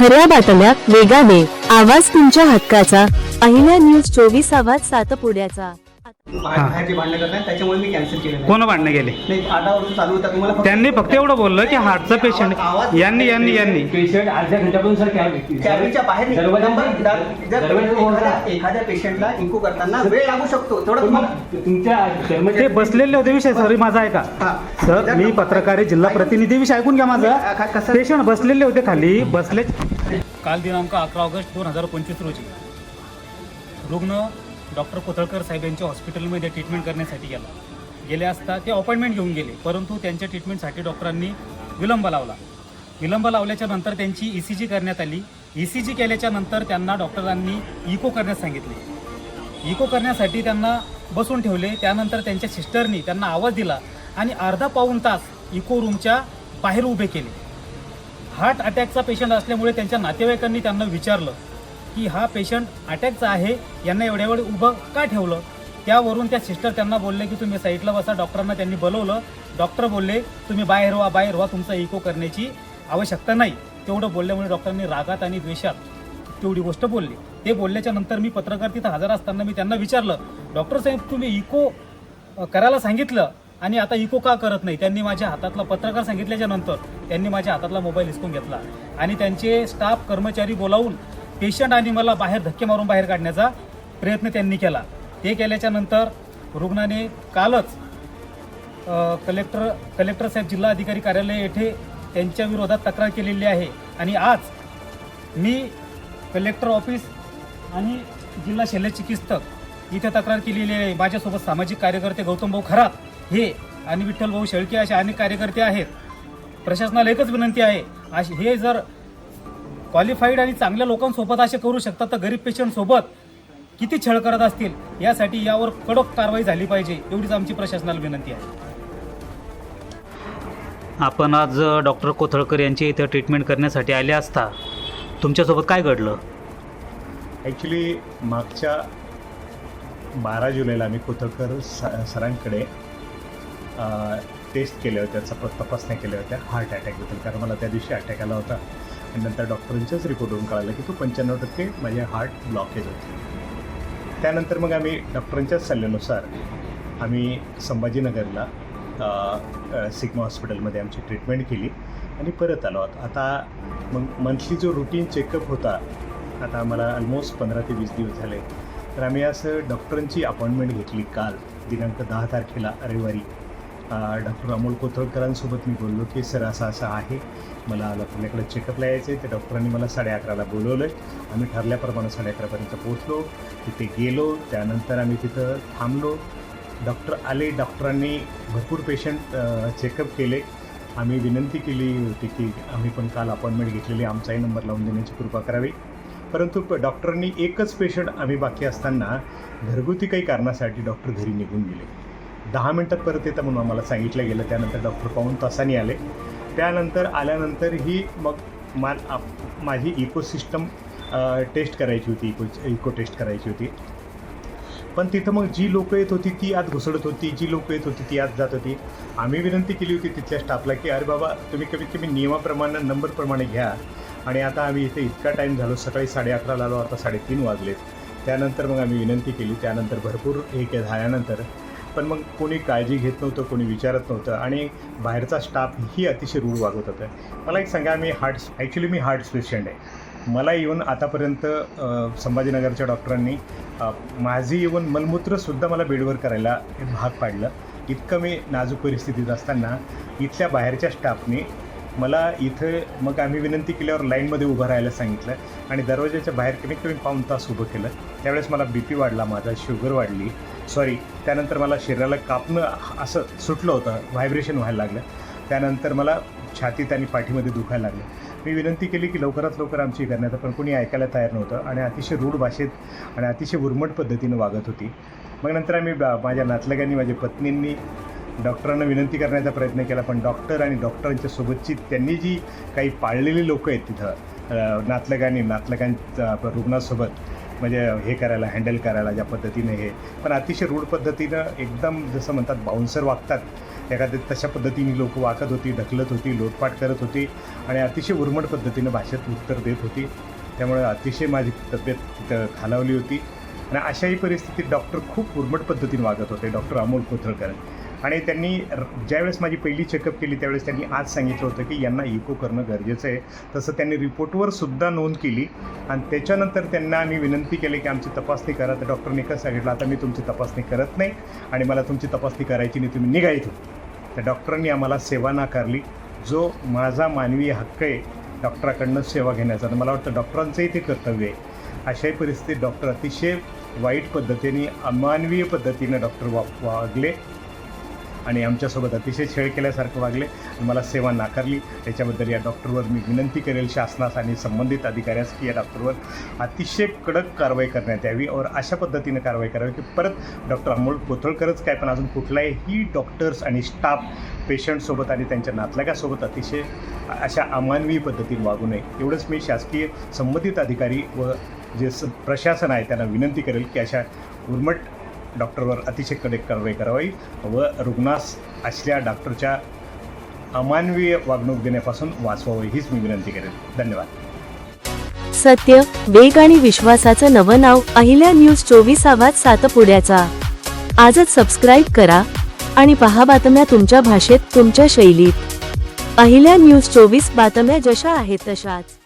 खऱ्या बातम्या वेगाने. आवाज तुमच्या हक्काचा. पहिल्या न्यूज चोवीस आवाज सातपुड्याचा. बाहेरचे भांडणं करतात त्याच्यामुळे मी कॅन्सल केलेलं आहे कोण भांडणं गेले नाही आधा वर्ष चालू होता तुम्हाला फक्त- त्यांनी फक्त एवढं बोललं की हार्टचा पेशंट यांनी यांनी यांनी. पेशंट अर्ध्या घंट्यापासून सर कॅब कॅबिनच्या बाहेर निघ- दरवाजा- नंबर- जर- जर दरवाजा उघडा. एखाद्या- एखाद्या पेशंटला इनको करताना वेळ लागू शकतो तेवढं तुम्हाला तुमच्या ते बसलेले होते विषय सर माझा ऐका. सर मी पत्रकार आहे जिल्हा प्रतिनिधी विषय ऐकून घ्या माझा. कसं- पेशंट बसलेले होते खाली बसले काल दिनांक अकरा ऑगस्ट दोन हजार पंचवीस रोजी. रुग्ण डॉक्टर कोथळकर साहेब यांच्या हॉस्पिटलमध्ये ट्रीटमेंट करण्यासाठी गेला. गेले असता ते अपॉइंटमेंट घेऊन गेले परंतु त्यांच्या ट्रीटमेंटसाठी डॉक्टरांनी विलंब लावला. विलंब लावल्याच्या नंतर त्यांची ई सी जी करण्यात आली. ई सी जी केल्याच्यानंतर त्यांना डॉक्टरांनी इको करण्यास सांगितले. इको करण्यासाठी त्यांना बसून ठेवले. त्यानंतर त्यांच्या सिस्टरनी त्यांना आवाज दिला आणि अर्धा पाऊण तास इको रूमच्या बाहेर उभे केले. हार्ट अटॅकचा पेशंट असल्यामुळे त्यांच्या नातेवाईकांनी त्यांना विचारलं की हा पेशंट अटॅकचा आहे यांना एवढ्या वेळ उभं का ठेवलं? त्यावरून त्या सिस्टर त्यांना बोलले की तुम्ही साईडला बसा डॉक्टरांना त्यांनी बोलवलं. डॉक्टर बोलले तुम्ही बाहेर व्हा बाहेर व्हा तुमचा इको करण्याची आवश्यकता नाही. तेवढं बोलल्यामुळे डॉक्टरांनी रागात आणि द्वेषात तेवढी गोष्ट बोलली. ते बोलल्याच्या नंतर मी पत्रकार तिथं हजर असताना मी त्यांना विचारलं डॉक्टर साहेब तुम्ही इको करायला सांगितलं आणि आता इको का करत नाही? त्यांनी माझ्या हातातला पत्रकार सांगितल्याच्या नंतर त्यांनी माझ्या हातातला मोबाईल हिसकून घेतला. आणि त्यांचे स्टाफ कर्मचारी बोलावून पेशंट आणि मला बाहेर धक्के मारून बाहेर काढण्याचा प्रयत्न त्यांनी केला. ते केल्याच्यानंतर रुग्णाने कालच कलेक्टर कलेक्टर साहेब जिल्हा अधिकारी कार्यालय येथे त्यांच्या विरोधात तक्रार केलेली आहे. आणि आज मी कलेक्टर ऑफिस आणि जिल्हा शल्यचिकित्सक इथे तक्रार केलेली आहे. माझ्यासोबत सामाजिक कार्यकर्ते गौतम भाऊ खरात हे आणि विठ्ठल भाऊ शेळके असे अनेक कार्यकर्ते आहेत. प्रशासनाला एकच विनंती आहे. अशी हे जर क्वालिफाईड आणि चांगल्या लोकांसोबत असे करू शकतात तर गरीब पेशंट सोबत किती छळ करत असतील यासाठी यावर कडक कारवाई झाली पाहिजे एवढीच आमची प्रशासनाला विनंती आहे. आपण आज डॉक्टर कोथळकर यांची इथं ट्रीटमेंट करण्यासाठी आले असता तुमच्यासोबत काय घडलं? ॲक्च्युली मागच्या बारा जुलैला आम्ही कोथळकर स सरांकडे टेस्ट केल्या होत्या तपासण्या केल्या होत्या हार्ट अटॅकबद्दल कारण मला त्या दिवशी अटॅक आला होता. नंतर डॉक्टरांच्याच रिपोर्टवरून कळालं की तो पंच्याण्णव टक्के माझ्या हार्ट ब्लॉकेज होते. त्यानंतर मग आम्ही डॉक्टरांच्याच सल्ल्यानुसार आम्ही संभाजीनगरला सिग्मा हॉस्पिटलमध्ये आमची ट्रीटमेंट केली आणि परत आलो. आहोत आता मग मंथली जो रुटीन चेकअप होता आता आम्हाला ऑलमोस्ट पंधरा ते वीस दिवस झाले. तर आम्ही असं डॉक्टरांची अपॉइंटमेंट घेतली काल दिनांक दहा तारखेला रविवारी. डॉक्टर अमोल कोथळकरांसोबत मी बोललो की सर असं असं आहे. मला आपल्याकडे चेकअपला यायचं आहे तर डॉक्टरांनी मला साडे अकराला बोलवलं. आम्ही ठरल्याप्रमाणे साडे अकरापर्यंत पोचलो तिथे गेलो. त्यानंतर आम्ही तिथं थांबलो. डॉक्टर आले. डॉक्टरांनी भरपूर पेशंट चेकअप केले. आम्ही विनंती केली होती की आम्ही पण काल अपॉइंटमेंट घेतलेली. आमचाही नंबर लावून देण्याची कृपा करावी. परंतु प- डॉक्टरांनी एकच पेशंट आम्ही बाकी असताना घरगुती काही कारणासाठी डॉक्टर घरी निघून गेले. दहा मिनटात परत येतं म्हणून आम्हाला सांगितलं गेलं. त्यानंतर डॉक्टर पाहून तासाने आले. त्यानंतर आल्यानंतर ही मग मा आप- माझी इकोसिस्टम टेस्ट करायची होती इको इको टेस्ट करायची होती. पण तिथं मग जी लोकं येत होती ती आत घुसडत होती. जी लोकं येत होती ती आत जात होती. आम्ही विनंती केली होती तिथल्या स्टाफला की अरे बाबा तुम्ही कमीत कमी नियमाप्रमाणे नंबरप्रमाणे घ्या. आणि आता आम्ही इथे इतका टाईम झालो सकाळी साडे अकराला आलो आता साडेतीन वाजलेत. त्यानंतर मग आम्ही विनंती केली. त्यानंतर भरपूर हे झाल्यानंतर पण मग कोणी काळजी घेत नव्हतं कोणी विचारत नव्हतं आणि बाहेरचा स्टाफही अतिशय रूढ वागत होतं. मला एक सांगा मी हार्ट ॲक्च्युली मी हार्ट पेशंट आहे. मला येऊन आतापर्यंत संभाजीनगरच्या डॉक्टरांनी माझी येऊन मलमूत्रसुद्धा मला बेडवर करायला भाग पाडलं. इतकं मी नाजूक परिस्थितीत असताना इथल्या बाहेरच्या स्टाफने मला इथे मग आम्ही विनंती केल्यावर लाईनमध्ये उभं राहायला सांगितलं आणि दरवाजाच्या बाहेर कमीत कमी पाऊण तास उभं केलं. त्यावेळेस मला बी पी वाढला माझा शुगर वाढली. सॉरी त्यानंतर मला शरीराला कापणं असं सुटलं होतं व्हायब्रेशन व्हायला लागलं. त्यानंतर मला छातीत आणि पाठीमध्ये दुखायला लागलं. मी विनंती केली की लवकरात लवकर आमची करण्यात पण कोणी ऐकायला तयार नव्हतं आणि अतिशय रूढ भाषेत आणि अतिशय उर्मट पद्धतीनं वागत होती. मग नंतर आम्ही बा- माझ्या नातलगांनी माझ्या पत्नींनी डॉक्टरांना विनंती करण्याचा प्रयत्न केला पण डॉक्टर आणि डॉक्टरांच्या सोबतची त्यांनी जी काही पाळलेली लोकं आहेत तिथं नातलगांनी नातलगांच्या रुग्णासोबत म्हणजे हे करायला हँडल करायला ज्या पद्धतीने हे पण अतिशय रूढ पद्धतीनं एकदम जसं म्हणतात बाउन्सर वागतात. एखाद्या तशा पद्धतीने लोक वाकत होती ढकलत होती लोटपाट करत होती आणि अतिशय उर्मट पद्धतीनं भाषेत उत्तर देत होती. त्यामुळे अतिशय माझी तब्येत तिथं खालावली होती. आणि अशाही परिस्थितीत डॉक्टर खूप उर्मट पद्धतीने वागत होते. डॉक्टर अमोल कोथळकर. आणि त्यांनी र- ज्यावेळेस माझी पहिली चेकअप केली त्यावेळेस त्यांनी आज सांगितलं होतं की यांना इको करणं गरजेचं आहे. तसं त्यांनी रिपोर्टवर सुद्धा नोंद केली. आणि त्याच्यानंतर त्यांना आम्ही विनंती केली की आमची तपासणी करा. तर डॉक्टरने कसं सांगितलं आता मी तुमची तपासणी करत नाही आणि मला तुमची तपासणी करायची नाही तुम्ही निघायचो तर डॉक्टरांनी आम्हाला सेवा नाकारली. जो माझा मानवी हक्क आहे डॉक्टराकडनं सेवा घेण्याचा. आणि मला वाटतं डॉक्टरांचंही ते कर्तव्य आहे. अशाही परिस्थितीत डॉक्टर अतिशय वाईट पद्धतीने अमानवीय पद्धतीनं डॉक्टर वा वागले. आणि आमच्यासोबत अतिशय छेड केल्यासारखं वागले. आणि मला सेवा नाकारली. त्याच्याबद्दल या डॉक्टरवर मी विनंती करेल शासनास आणि संबंधित अधिकाऱ्यास की या डॉक्टरवर अतिशय कडक कारवाई करण्यात यावी और अशा पद्धतीनं कारवाई करावी की परत डॉक्टर अमोल कोथळकरच काय पण अजून कुठलाही डॉक्टर्स आणि स्टाफ पेशंटसोबत आणि त्यांच्या नातलगासोबत अतिशय अशा अमानवी पद्धतीने वागू नये. एवढंच मी शासकीय संबंधित अधिकारी व जे स प्रशासन आहे त्यांना विनंती करेल की अशा उर्मट डॉक्टरवर अतिशय कडक कारवाई करावी व रुग्णास असल्या डॉक्टरच्या अमानवीय वागणूक देण्यापासून वाचवावं हीच मी विनंती करेन. धन्यवाद. सत्य वेग आणि विश्वासाचं नवं नाव अहिल्या न्यूज चोवीस आवाज सातपुड्याचा. आजच सबस्क्राईब करा आणि पहा बातम्या तुमच्या भाषेत तुमच्या शैलीत. अहिल्या न्यूज चोवीस बातम्या जशा आहेत तशाच.